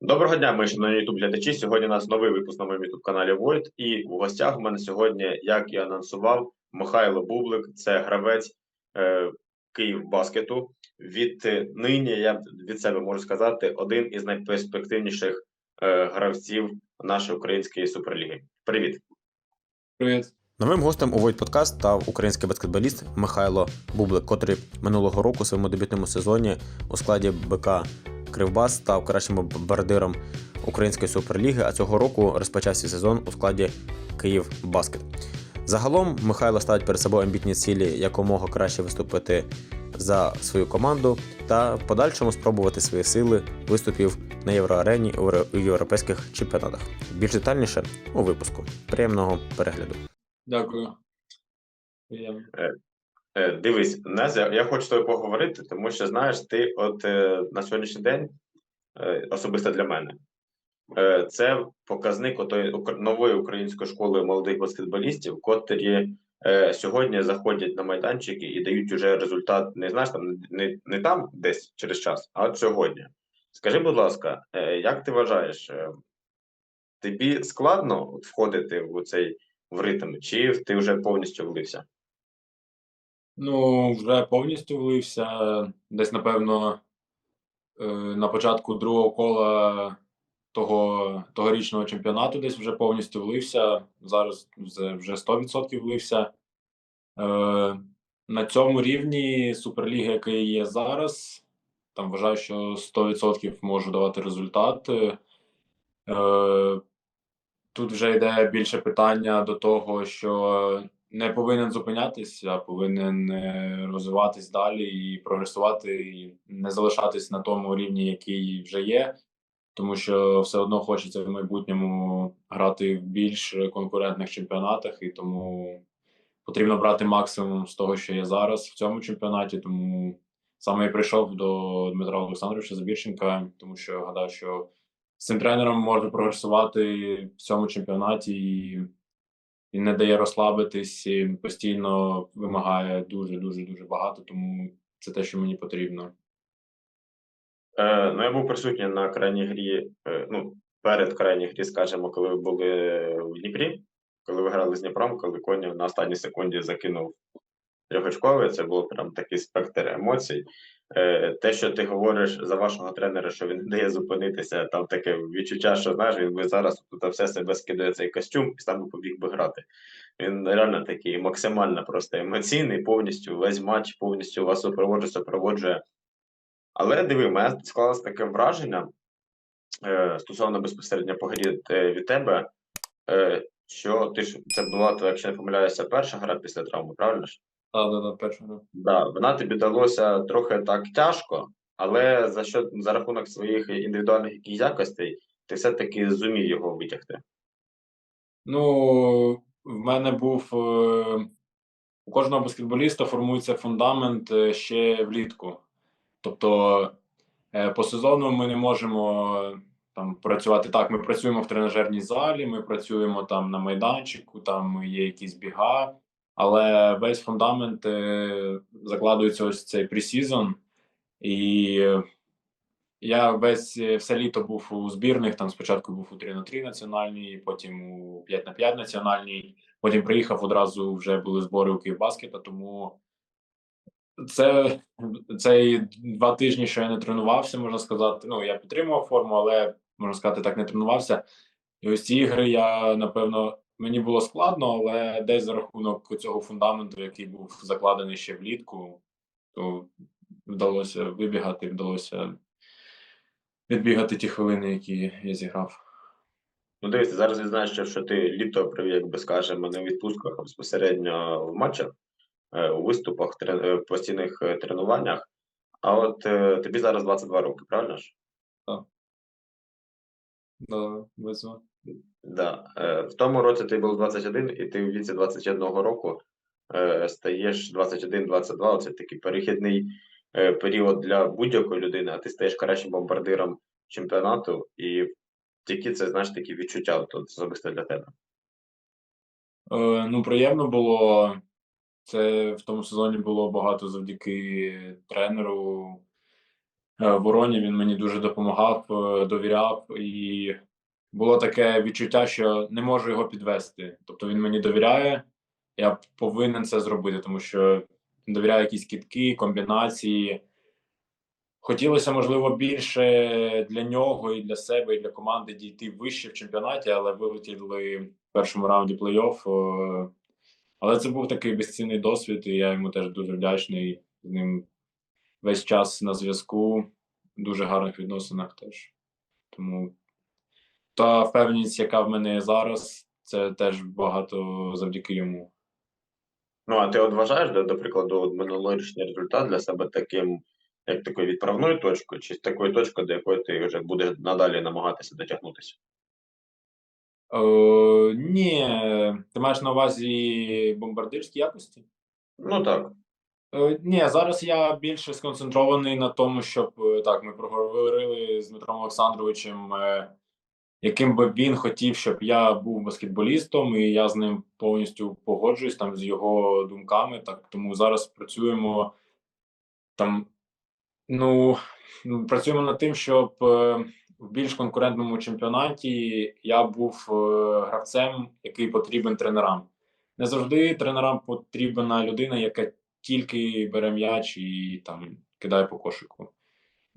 Доброго дня, ми шановні ютуб глядачі. Сьогодні у нас новий випуск на моєму ютуб каналі Void. І у гостях у мене сьогодні, як і анонсував, Михайло Бублик, це гравець е, Київ баскету. Від е, нині я від себе можу сказати, один із найперспективніших е, гравців нашої української суперліги. Привіт. Привіт. Новим гостем у Void Podcast став український баскетболіст Михайло Бублик, котрий минулого року у своєму дебютному сезоні у складі БК Кривбас став кращим бомбардиром української суперліги, а цього року розпочався сезон у складі Київ Баскет. Загалом Михайло ставить перед собою амбітні цілі якомога краще виступити за свою команду та в подальшому спробувати свої сили виступів на євроарені у європейських чемпіонатах. Більш детальніше у випуску. Приємного перегляду. Дякую. Е, Дивись, Незя, я хочу з тобою поговорити, тому що знаєш, ти от е, на сьогоднішній день, е, особисто для мене, це показник отої нової української школи молодих баскетболістів, котрі сьогодні заходять на майданчики і дають уже результат, не знаєш, там не, не там десь через час, а от сьогодні. Скажи, будь ласка, як ти вважаєш, тобі складно входити в цей в ритм, чи ти вже повністю влився? Ну, вже повністю влився. Десь, напевно, е, на початку другого кола того, тогорічного чемпіонату десь вже повністю влився. Зараз вже вже 100% влився. Е, На цьому рівні Суперліги, який є зараз, там вважаю, що 100% можу давати результат. Е, Тут вже йде більше питання до того, що не повинен зупинятись, а повинен е, розвиватись далі і прогресувати, і не залишатись на тому рівні, який вже є, тому що все одно хочеться в майбутньому грати в більш конкурентних чемпіонатах, і тому потрібно брати максимум з того, що є зараз в цьому чемпіонаті. Тому саме і прийшов до Дмитра Олександровича Забірченка, тому що гадав, що з цим тренером може прогресувати в цьому чемпіонаті і, і не дає розслабитись, і постійно вимагає дуже дуже дуже багато, тому це те, що мені потрібно. Е, ну, я був присутній на крайній грі, е, ну, перед крайній грі, скажімо, коли ви були в Дніпрі, коли ви грали з Дніпром, коли Конів на останній секунді закинув трьохочковий, це був прям такий спектр емоцій. Е, те, що ти говориш за вашого тренера, що він не дає зупинитися, там таке відчуття, що знаєш, він би зараз тут все себе скидає цей костюм і сам би побіг би грати. Він реально такий максимально просто емоційний, повністю весь матч повністю вас супроводжує, супроводжує. Але диви, мене склалось таке враження е, стосовно безпосередньо по е, від тебе, е, що ти ж це була якщо не помиляюся, перша гра після травми, правильно ж? Так, так, так, першого. Да, вона тобі далося трохи так тяжко, але за що за рахунок своїх індивідуальних яких якостей ти все-таки зумів його витягти. Ну, в мене був е, у кожного баскетболіста формується фундамент е, ще влітку. Тобто е, по сезону ми не можемо там працювати так. Ми працюємо в тренажерній залі, ми працюємо там на майданчику, там є якісь біга, але весь фундамент закладується ось цей пресізон. І я весь е, все літо був у збірних. Там спочатку був у 3 на 3 національній, потім у 5 на 5 національній. Потім приїхав одразу вже були збори у Київбаскета, тому це цей два тижні, що я не тренувався, можна сказати. Ну я підтримував форму, але можна сказати, так не тренувався. І ось ці ігри я напевно мені було складно, але десь за рахунок цього фундаменту, який був закладений ще влітку, то вдалося вибігати, вдалося відбігати ті хвилини, які я зіграв. Ну, дивіться, зараз відзначив, що ти літо провів, як би скажемо, не у відпустках, а безпосередньо в матчах, е, у виступах, трен- е, постійних е, тренуваннях. А от тобі зараз 22 роки, правильно ж? Да, везло. Да. Е, В тому році ти був 21, і ти в віці 21 року е, стаєш 21-22. Оце такий перехідний е, період для будь-якої людини, а ти стаєш кращим бомбардиром чемпіонату, і тільки це, знаєш, такі відчуття от, особисто для тебе. Ну, приємно було. Це в тому сезоні було багато завдяки тренеру Вороні. Він мені дуже допомагав, довіряв, і було таке відчуття, що не можу його підвести. Тобто він мені довіряє, я повинен це зробити, тому що він довіряє якісь кітки, комбінації. Хотілося, можливо, більше для нього і для себе, і для команди дійти вище в чемпіонаті, але вилетіли в першому раунді плей-офф. Але це був такий безцінний досвід, і я йому теж дуже вдячний. З ним весь час на зв'язку, дуже гарних відносинах теж. Тому та впевненість, яка в мене є зараз, це теж багато завдяки йому. Ну, а ти от вважаєш, до, до прикладу, минулорічний результат для себе таким, як такою відправною точкою, чи такою точкою, до якої ти вже будеш надалі намагатися дотягнутися? Е, ні, ти маєш на увазі бомбардирські якості? Ну так. Е, Ні, зараз я більше сконцентрований на тому, щоб е, так ми проговорили з Дмитром Олександровичем, е, яким би він хотів, щоб я був баскетболістом, і я з ним повністю погоджуюсь там з його думками. Так тому зараз працюємо там. Ну ну, працюємо над тим, щоб е, в більш конкурентному чемпіонаті я був е, гравцем, який потрібен тренерам. Не завжди тренерам потрібна людина, яка тільки бере м'яч і там кидає по кошику.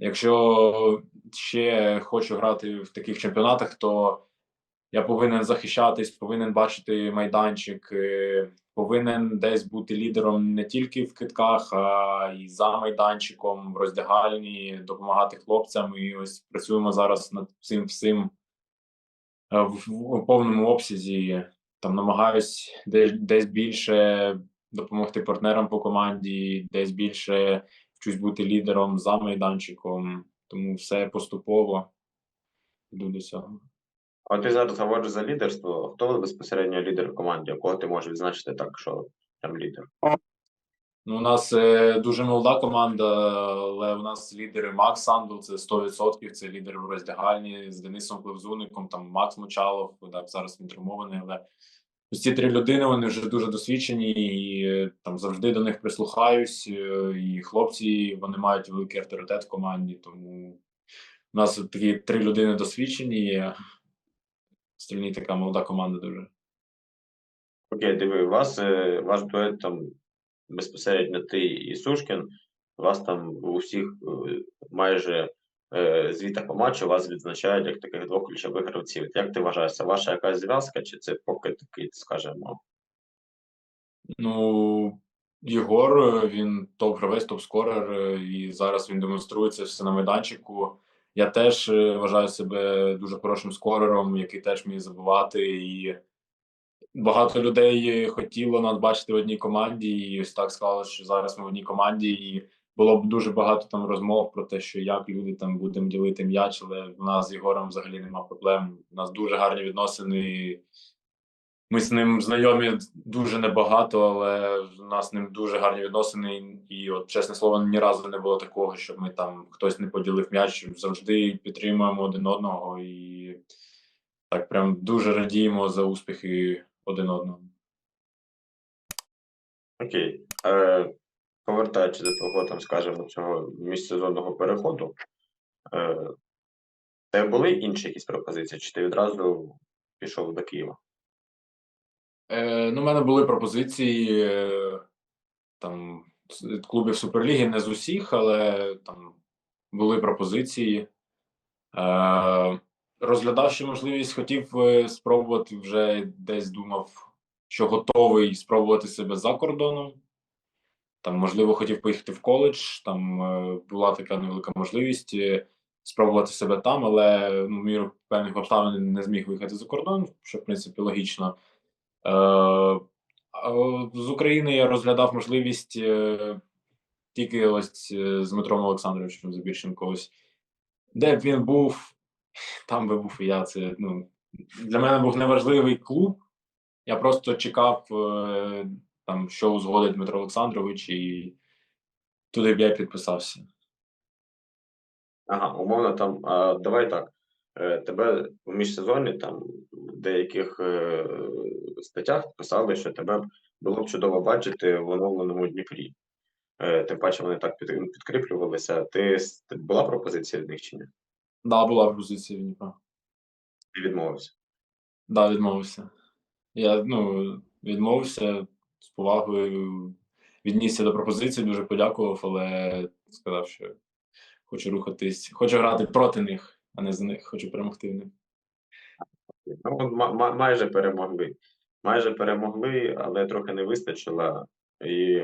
Якщо ще хочу грати в таких чемпіонатах, то я повинен захищатись, повинен бачити майданчик, е, повинен десь бути лідером не тільки в китках, а й за майданчиком, в роздягальні, допомагати хлопцям. І ось працюємо зараз над цим всім е, в, повному обсязі. Там намагаюсь десь, десь більше допомогти партнерам по команді, десь більше вчусь бути лідером за майданчиком. Тому все поступово йду до цього. А ти зараз говориш за лідерство. Хто безпосередньо лідер в команді? Кого ти можеш відзначити так, що там лідер? Ну, у нас е, дуже молода команда, але у нас лідери Макс Сандл, це 100%, це лідер в роздягальні з Денисом Плевзуником, там Макс Мочалов, так, зараз він травмований, але ось ці три людини вони вже дуже досвідчені, і е, там завжди до них прислухаюсь. е, І хлопці вони мають великий авторитет в команді, тому у нас такі три людини досвідчені. Остальні така молода команда дуже. Окей, диви, у вас е, ваш дует там безпосередньо ти і Сушкін. У вас там у всіх майже е, звітах по матчу вас відзначають як таких двох ключових гравців. Як ти вважаєш, це ваша якась зв'язка, чи це поки такий, скажімо, Ну, Єгор, е, він топ-гравець, топ-скорер, е, і зараз він демонструє це все на майданчику. Я теж вважаю себе дуже хорошим скорером, який теж вміє забивати. І багато людей хотіло нас бачити в одній команді, і ось так склалося, що зараз ми в одній команді, і було б дуже багато там розмов про те, що як люди там будемо ділити м'яч, але в нас з Єгором взагалі нема проблем. У нас дуже гарні відносини. і Ми з ним знайомі дуже небагато, але в нас з ним дуже гарні відносини. І, от, чесне слово, ні разу не було такого, щоб ми там хтось не поділив м'яч. Завжди підтримуємо один одного і так прям дуже радіємо за успіхи один одного. Окей. Е, повертаючись до твого, там, скажімо, цього міжсезонного переходу, е, в тебе були інші якісь пропозиції, чи ти відразу пішов до Києва? Е, ну, у мене були пропозиції е, там з клубів Суперліги, не з усіх, але там були пропозиції. Е, розглядав ще можливість, хотів е, спробувати вже десь думав, що готовий спробувати себе за кордоном. Там, можливо, хотів поїхати в коледж, там е, була така невелика можливість е, спробувати себе там, але ну, в міру певних обставин не зміг виїхати за кордон, що в принципі логічно. Е, з України я розглядав можливість е, тільки ось е, з Дмитром Олександровичем Забірченко. Ось де б він був, там би був і я. Це ну для мене був неважливий клуб. Я просто чекав, е, там, що узгодить Дмитро Олександрович, і туди б я підписався. Ага, умовно там, а, давай так. Е, тебе у міжсезоні там в деяких е, статтях писали, що тебе було б чудово бачити в оновленому Дніпрі. Е, Тим паче вони так під, підкріплювалися. Ти була пропозиція від них чи ні? Да, була пропозиція в Дніпра. Ти відмовився. Да, відмовився. Я ну, відмовився з повагою, віднісся до пропозиції, дуже подякував, але сказав, що хочу рухатись, хочу грати проти них, а не за них, хочу перемогти в них. Ну, майже перемогли. Майже перемогли, але трохи не вистачило. І.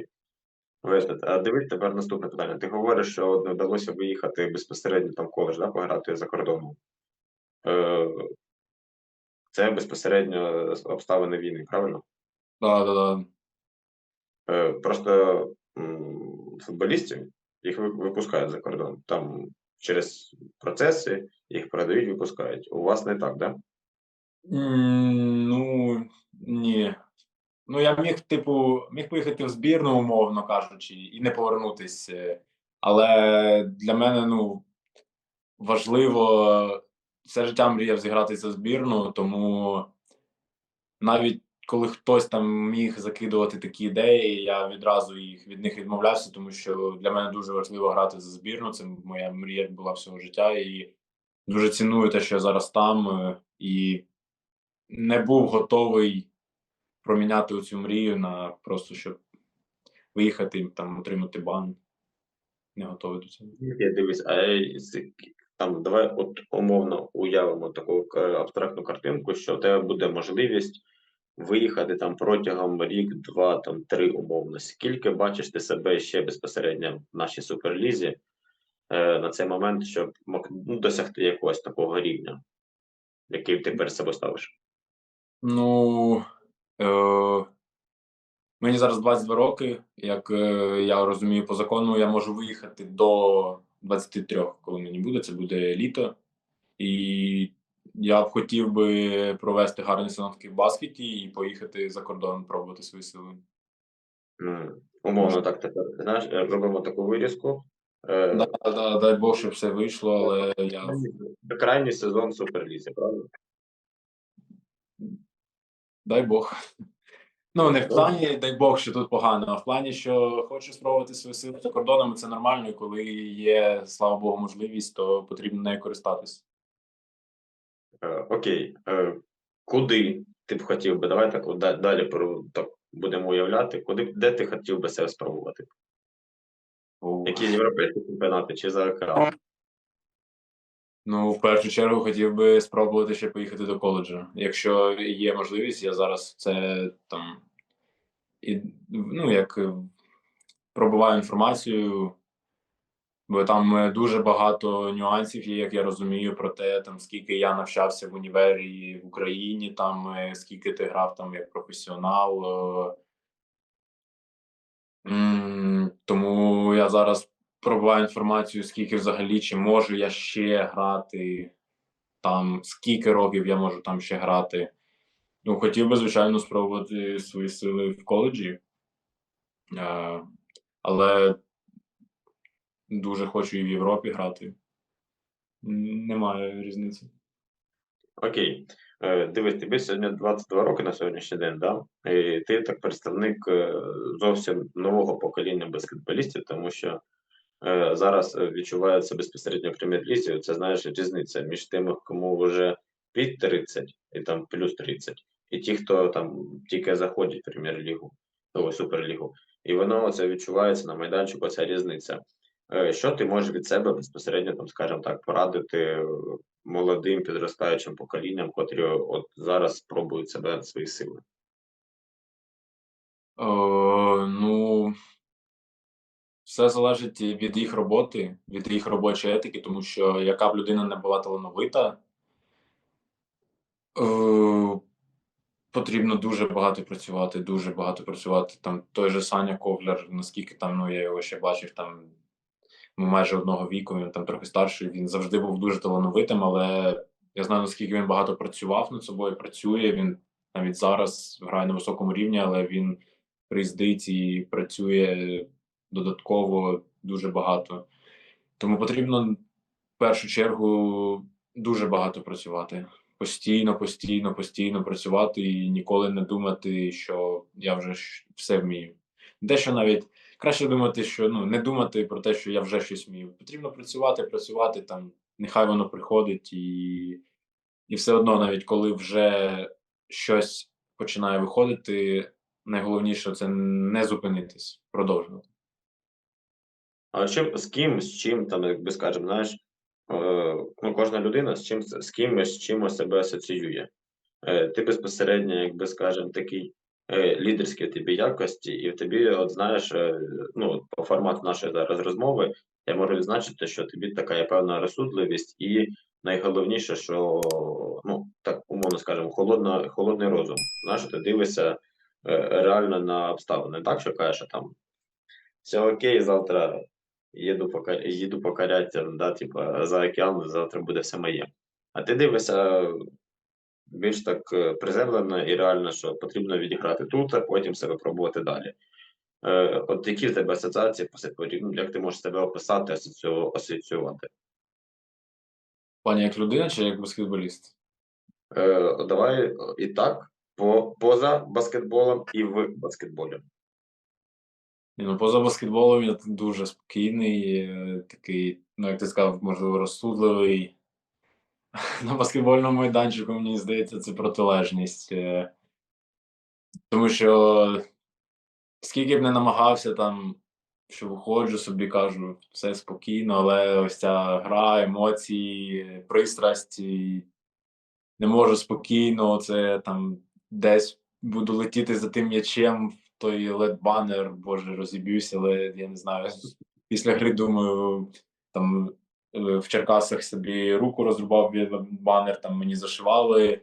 А дивись тепер наступне питання. Ти говориш, що не вдалося виїхати безпосередньо там в коледж, да, пограти за кордоном. Е, Це безпосередньо обставини війни, правильно? Да, да, да. Е, Просто футболістів їх випускають за кордон. Там через процеси їх продають, випускають. У вас не так, да? Ну ні. Ну я міг, типу, міг поїхати в збірну, умовно кажучи, і не повернутись. е, Але для мене ну важливо все життя мріяв зіграти за збірну, тому навіть коли хтось там міг закидувати такі ідеї, я відразу їх від них відмовлявся, тому що для мене дуже важливо грати за збірну. Це моя мрія була всього життя, і дуже ціную те, що я зараз там, е, і не був готовий проміняти цю мрію на просто щоб виїхати там, отримати бан. Не готовий до цього. Я дивись, а там давай от умовно уявимо таку е, абстрактну картинку, що у тебе буде можливість виїхати там протягом рік, два, там три умовно. Скільки бачиш ти себе ще безпосередньо в нашій суперлізі е, на цей момент, щоб ну, досягти якогось такого рівня, який ти перед собою ставиш? Ну е, мені зараз 22 роки. Як е, я розумію, по закону я можу виїхати до 23, коли мені буде. Це буде літо. І я б хотів би провести гарний сезон в баскеті і поїхати за кордон, пробувати свої сили. М, Умовно так тепер. Знаєш, е, робимо таку вирізку. Е, Да, да, дай Бог, щоб все вийшло, але я Крайній сезон Суперлізі, правда? дай Бог. Ну, не в плані, дай Бог, що тут погано, а в плані, що хочу спробувати свої сили за кордоном, це нормально, і коли є, слава Богу, можливість, то потрібно нею користатись. Е, Окей. Е, Куди ти б хотів би? Давай так далі про так будемо уявляти, куди де ти хотів би себе спробувати? Які європейські чемпіонати чи за океан? Ну, в першу чергу хотів би спробувати ще поїхати до коледжу. Якщо є можливість, я зараз це там і, ну, як пробуваю інформацію, бо там е, дуже багато нюансів є, як я розумію, про те, там скільки я навчався в універі в Україні, там е, скільки ти грав там як професіонал. е. Тому я зараз пробуваю інформацію, скільки взагалі чи можу я ще грати, там скільки років я можу там ще грати. Ну, хотів би, звичайно, спробувати свої сили в коледжі, але дуже хочу і в Європі грати. Немає різниці. Окей. Е, Дивись, тобі сьогодні 22 роки на сьогоднішній день, да? І ти так представник е, зовсім нового покоління баскетболістів, тому що е, зараз відчувається безпосередньо в прем'єр-лізі. Це знаєш різниця між тими, кому вже під 30 і там плюс 30, і ті, хто там тільки заходять в прем'єр-лігу, ну, суперлігу. І воно це відчувається на майданчику, ця різниця. Е, Що ти можеш від себе безпосередньо, там, скажімо так, порадити е, молодим підростаючим поколінням, котрі от зараз спробують себе свої сили? Е, ну, все залежить від їх роботи, від їх робочої етики, тому що яка б людина не була талановита, е, потрібно дуже багато працювати, дуже багато працювати. Там той же Саня Ковляр, наскільки там, ну я його ще бачив, там майже одного віку, він там трохи старший. Він завжди був дуже талановитим, але я знаю, наскільки він багато працював над собою, працює. Він навіть зараз грає на високому рівні, але він приїздить і працює додатково дуже багато. Тому потрібно в першу чергу дуже багато працювати. Постійно, постійно, постійно працювати і ніколи не думати, що я вже все вмію. Дещо навіть краще думати, що ну не думати про те, що я вже щось вмію. Потрібно працювати, працювати там. Нехай воно приходить, і, і все одно, навіть коли вже щось починає виходити, найголовніше це не зупинитись, продовжувати. А чим, з ким, з чим там, якби скажемо, знаєш, е, ну, кожна людина з чим з кимось, з чимось себе асоціює. Е, ти безпосередньо, якби скажемо, такий лідерські в тобі якості, і в тобі, от знаєш, е, ну, по формату нашої зараз розмови, я можу відзначити, що тобі така є певна розсудливість, і найголовніше, що ну так умовно скажемо, холодна, холодний розум. Знаєш, ти дивишся е, реально на обставини, так що кажеш, що там все окей, завтра їду пока їду покорять, да, типа, за океан, завтра буде все моє. А ти дивишся більш так е, приземлено і реально, що потрібно відіграти тут, а потім себе пробувати далі. Е, от які в тебе асоціації по себе, ну, як ти можеш себе описати, асоціювати? В плані як людина чи як баскетболіст? Е, давай е, і так, по, поза баскетболом і в баскетболі. Ну, поза баскетболом я дуже спокійний, такий, ну як ти сказав, можливо, розсудливий. На баскетбольному майданчику, мені здається, це протилежність. е, Тому що скільки б не намагався там, що виходжу собі, кажу, все спокійно, але ось ця гра, емоції, пристрасть, і не можу спокійно, це там десь буду летіти за тим м'ячем в той лед-банер, боже, розіб'юся, але я не знаю. Після гри думаю, там в Черкасах собі руку розрубав банер, там мені зашивали.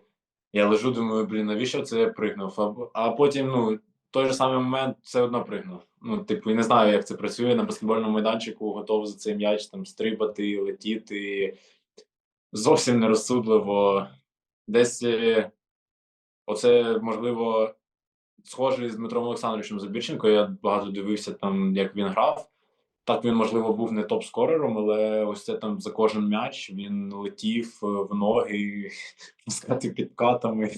Я лежу, думаю, блін, навіщо це я пригнув? А, а потім, ну, той же самий момент все одно пригнув. Ну, типу, не знаю, як це працює на баскетбольному майданчику, готов за цей м'яч там стрибати, летіти. Зовсім нерозсудливо. Десь е, оце, можливо, схоже з Дмитром Олександровичем Забірченко. Я багато дивився там, як він грав. Так він, можливо, був не топ-скорером, але ось це там за кожен м'яч він летів е, в ноги, сказати, підкатами.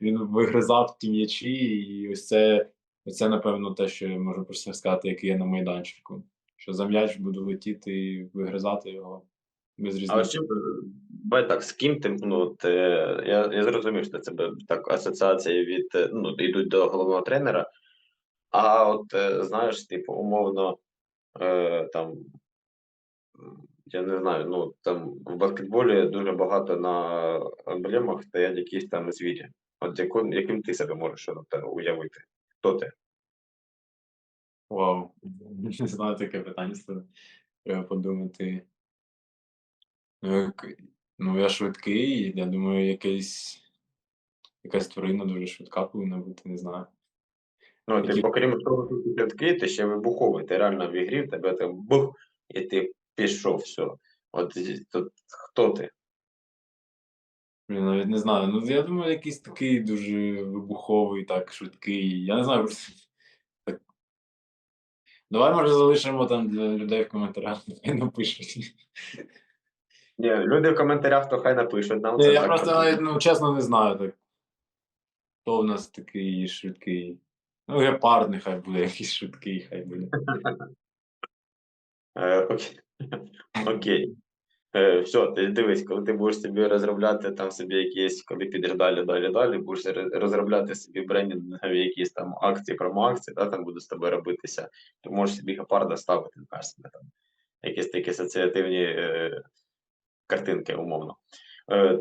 Він вигризав ті м'ячі, і ось це, ось це, напевно, те, що я можу про себе сказати, як є на майданчику. Що за м'яч буду летіти і вигризати його без А різниці. от чим, бай так, з ким ти, ну, ти, я, я зрозумів, що це так асоціації від, е, ну, йдуть до головного тренера, а от, е, знаєш, типу, умовно, е, там, я не знаю, ну, там в баскетболі дуже багато на емблемах стоять якісь там звірі. От яким, яким ти себе можеш е, уявити? Хто ти? Вау. Не знаю таке питання. Треба подумати. Ну, ну, я швидкий, я думаю, якийсь, якась тварина дуже швидка повинна бути, не знаю. Ну, Які- типу, крім того, що ти швидкий, ти ще вибуховий. Ти реально в ігрі, в тебе там бух, і ти пішов, все. От тут хто ти? Блін, навіть не знаю. Ну, я думаю, якийсь такий дуже вибуховий, так, швидкий. Я не знаю. просто Так. Давай, може, залишимо там для людей в коментарях, нехай напишуть. Ні, люди в коментарях то хай напишуть нам. Ні, це я так просто навіть, ну, чесно, не знаю так. Хто в нас такий швидкий? Ну, гепард нехай буде якийсь швидкий, хай буде. Е, окей. Е, все, ти дивись, коли ти будеш собі розробляти там собі якісь, коли підеш далі, далі, далі, будеш розробляти собі брендингові якісь там акції, промоакції, да, там буде з тобою робитися, то можеш собі гепарда ставити, кажеш собі там якісь такі асоціативні е, картинки, умовно. Е,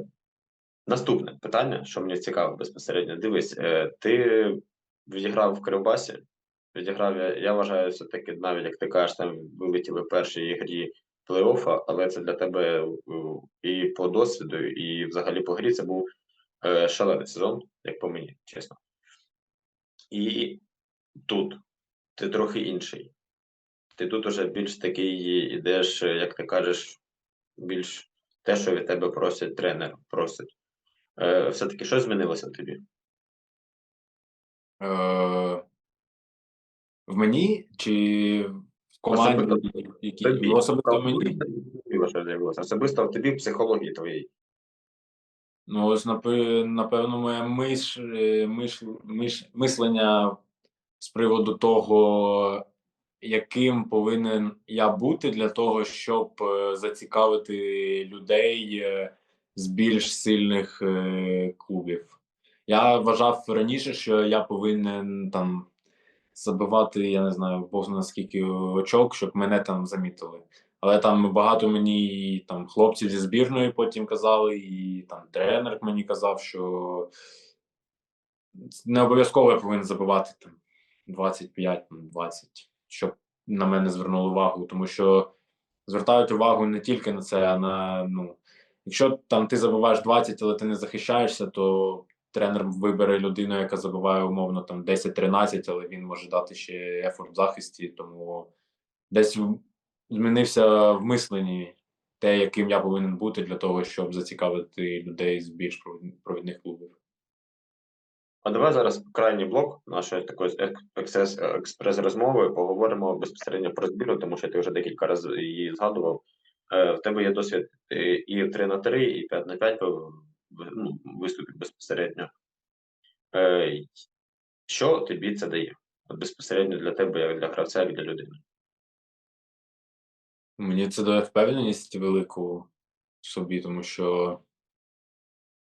наступне питання, що мені цікаво безпосередньо. Дивись, е, ти відіграв в Кривбасі, відіграв, я, я вважаю, все-таки навіть як ти кажеш, там вилетіли в першій грі плей-оффа, але це для тебе е, і по досвіду, і взагалі по грі це був е, шалений сезон, як по мені, чесно. І тут ти трохи інший. Ти тут уже більш такий ідеш, е, як ти кажеш, більш те, що від тебе просить тренер, просить. Е, все-таки що змінилося в тобі? Е, в мені чи в команді, Особисто які Тобі. Ну, особисто в мені? Особисто в тобі в психології твоєї. Ну, ось напи- напевно, моє миш, е, миш, миш, мислення з приводу того, яким повинен я бути для того, щоб е, зацікавити людей е, з більш сильних е, клубів. Я вважав раніше, що я повинен там забивати, я не знаю, бог знає скільки очок, щоб мене там замітили. Але там багато мені там хлопців зі збірної потім казали, і там тренер мені казав, що не обов'язково я повинен забивати там 25, ну, 20, щоб на мене звернули увагу, тому що звертають увагу не тільки на це, а на ну, якщо там ти забиваєш 20, але ти не захищаєшся, то тренер вибере людину, яка забиває умовно там 10-13, але він може дати ще ефорт в захисті, тому десь змінився в мисленні те, яким я повинен бути для того, щоб зацікавити людей з більш провідних клубів. А давай зараз крайній блок нашої такої експрес, експрес-розмови поговоримо безпосередньо про збірну, тому що ти вже декілька разів її згадував. Е, в тебе є досвід е, і 3 на 3, і 5 на 5 ну, виступів безпосередньо. Е, що тобі це дає? Безпосередньо для тебе, як для гравця, як для людини. Мені це дає впевненість велику собі, тому що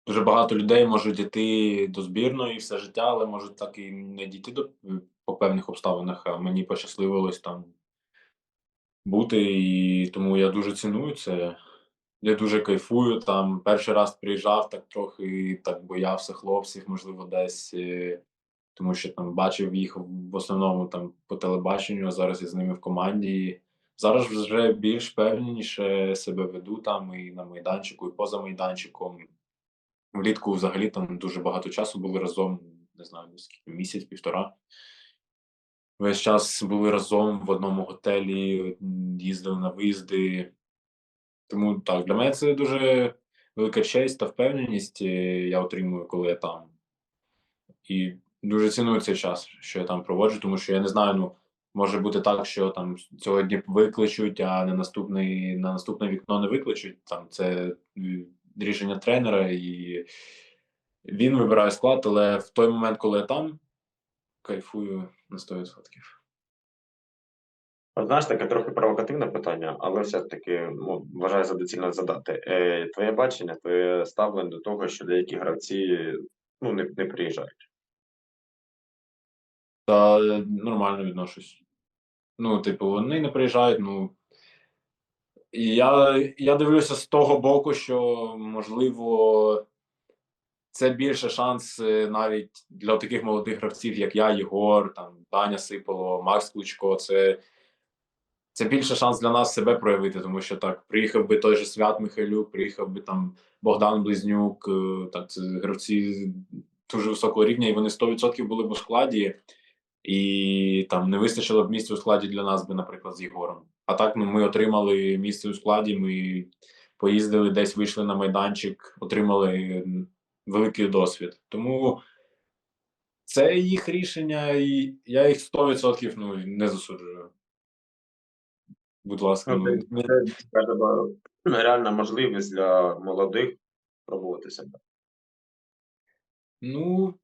дуже багато людей можуть йти до збірної все життя, але можуть так і не дійти до по певних обставинах. А мені пощасливилось там бути, і тому я дуже ціную це. Я дуже кайфую. Там перший раз приїжджав, так трохи так боявся хлопців, можливо, десь, е, тому що там бачив їх в основному там по телебаченню, а зараз я з ними в команді. Зараз вже більш певніше себе веду там і на майданчику, і поза майданчиком. Влітку взагалі там дуже багато часу були разом, не знаю, скільки, місяць, півтора. Весь час були разом в одному готелі, їздили на виїзди. Тому так, для мене це дуже велика честь та впевненість е, я отримую, коли я там. І дуже ціную цей час, що я там проводжу, тому що я не знаю, ну, може бути так, що там сьогодні викличуть, а на наступний, на наступне вікно не викличуть. Там це рішення тренера, і він вибирає склад, але в той момент, коли я там, кайфую на 100%. Знаєш, таке трохи провокативне питання, але все-таки ну, вважаю за доцільно задати. Е, твоє бачення, твоє ставлення до того, що деякі гравці ну, не, не приїжджають. Та е, нормально відношусь. Ну, типу, вони не приїжджають. Ну і я, я дивлюся з того боку, що можливо це більше шанс е, навіть для таких молодих гравців, як я, Єгор, там Даня Сиполо, Макс Клучко. Це, це більше шанс для нас себе проявити, тому що так, приїхав би той же Свят Михайлюк, приїхав би там Богдан Близнюк. е, Так, це гравці дуже високого рівня, і вони 100% були б у складі. І там не вистачило б місця у складі для нас би, наприклад, з Єгором. А так ну, ми отримали місце у складі, ми поїздили десь, вийшли на майданчик, отримали великий досвід. Тому це їх рішення, і я їх 100% ну, не засуджую. Будь ласка, Ну, ну, це, це реальна можливість для молодих пробувати себе. Ну,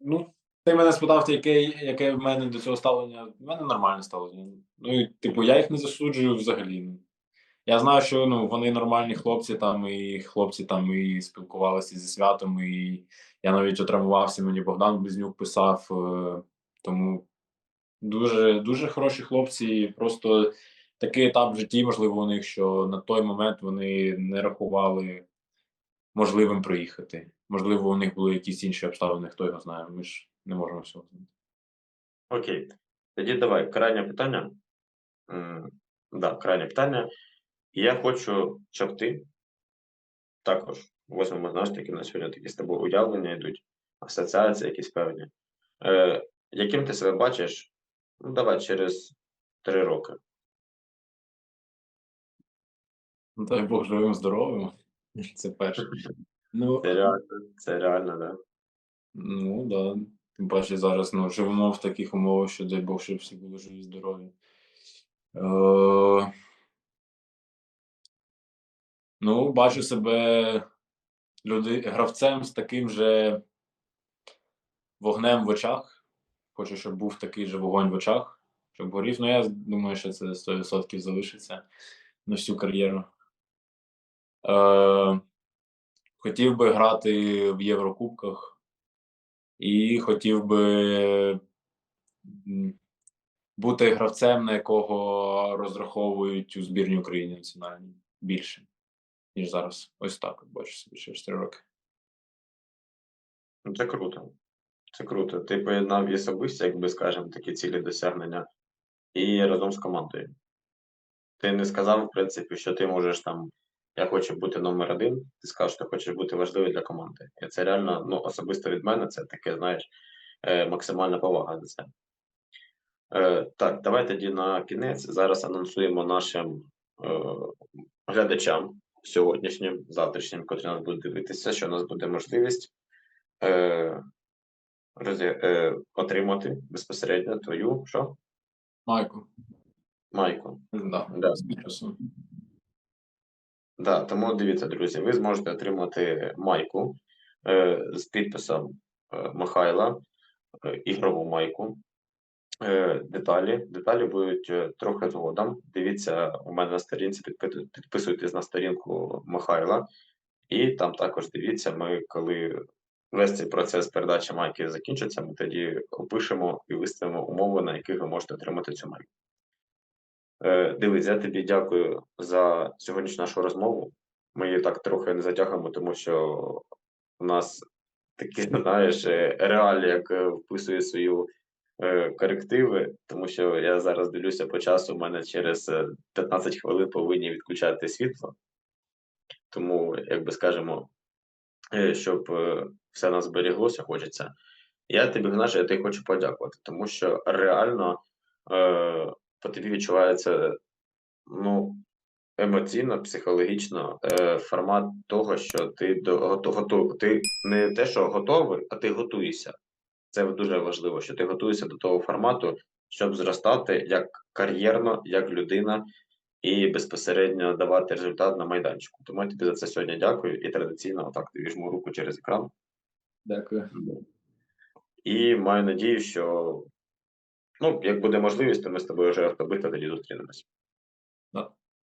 ну, ти мене спитав, яке, яке в мене до цього ставлення. В мене нормальне ставлення. Ну, і, типу, я їх не засуджую взагалі. Ну, Я знаю, що ну, вони нормальні хлопці там, і хлопці там і спілкувалися зі святом, і я навіть отравмувався, мені Богдан Близнюк писав. е, Тому дуже, дуже хороші хлопці. Просто такий етап в житті, можливо, у них, що на той момент вони не рахували можливим приїхати. Можливо, у них були якісь інші обставини, хто його знає. Ми ж не можемо всього знати. Окей. Тоді давай, крайнє питання. Да, крайнє питання. Я хочу, щоб ти також возьмемо, знаєш, такі на сьогодні такі з тобою уявлення йдуть, асоціації якісь певні. Е, яким ти себе бачиш, ну давай через три роки. Ну, Дай Бог живим здоровим. Це перше. Ну, Це реально, це реально, да. ну да. Тим паче зараз ну, живемо в таких умовах, що дай Бог, щоб всі були живі здорові. Е, ну, бачу себе люди, гравцем з таким же вогнем в очах. Хочу, щоб був такий же вогонь в очах, щоб горів. Ну, я думаю, що це 100% залишиться на всю кар'єру. Е, хотів би грати в Єврокубках і хотів би бути гравцем, на якого розраховують у збірній України національній більше, ніж зараз. Ось так от бачу собі через три роки. Ну, це круто. Це круто. Ти поєднав і особисті, якби скажемо, такі цілі досягнення, і разом з командою. Ти не сказав, в принципі, що ти можеш там, я хочу бути номер один, ти сказав, що ти хочеш бути важливий для команди. І це реально, ну, особисто від мене, це таке, знаєш, е, максимальна повага за це. Е, так, давай тоді на кінець. Зараз анонсуємо нашим е, глядачам сьогоднішнім, завтрашнім, котрі нас будуть дивитися, що у нас буде можливість е, е, отримати безпосередньо твою що? Майку. майку. Да, Да. Да, тому дивіться, друзі, ви зможете отримати майку е, з підписом е, Михайла, е, ігрову майку. Е, деталі. Деталі будуть е, трохи згодом. Дивіться у мене на сторінці, підписуйтесь на сторінку Михайла, і там також дивіться, ми коли весь цей процес передачі майки закінчиться, ми тоді опишемо і виставимо умови, на яких ви можете отримати цю майку. Е, Дивись, я тобі дякую за сьогоднішню нашу розмову. Ми її так трохи не затягуємо, тому що у нас такі, знаєш, е, реалії, як е, вписує свою корективи, тому що я зараз дивлюся по часу, у мене через е, 15 хвилин повинні відключати світло. Тому, як би скажемо, щоб все нас зберіглося, хочеться. Я тобі, знаєш, я тобі хочу подякувати, тому що реально по тобі відчувається ну, емоційно, психологічно е, формат того, що ти до гото, готов, ти не те, що готовий, а ти готуєшся. Це дуже важливо, що ти готуєшся до того формату, щоб зростати як кар'єрно, як людина, і безпосередньо давати результат на майданчику. Тому я тобі за це сьогодні дякую і традиційно отак тобі жму руку через екран. Дякую. І маю надію, що ну, як буде можливість, то ми з тобою вже автобита тоді зустрінемось.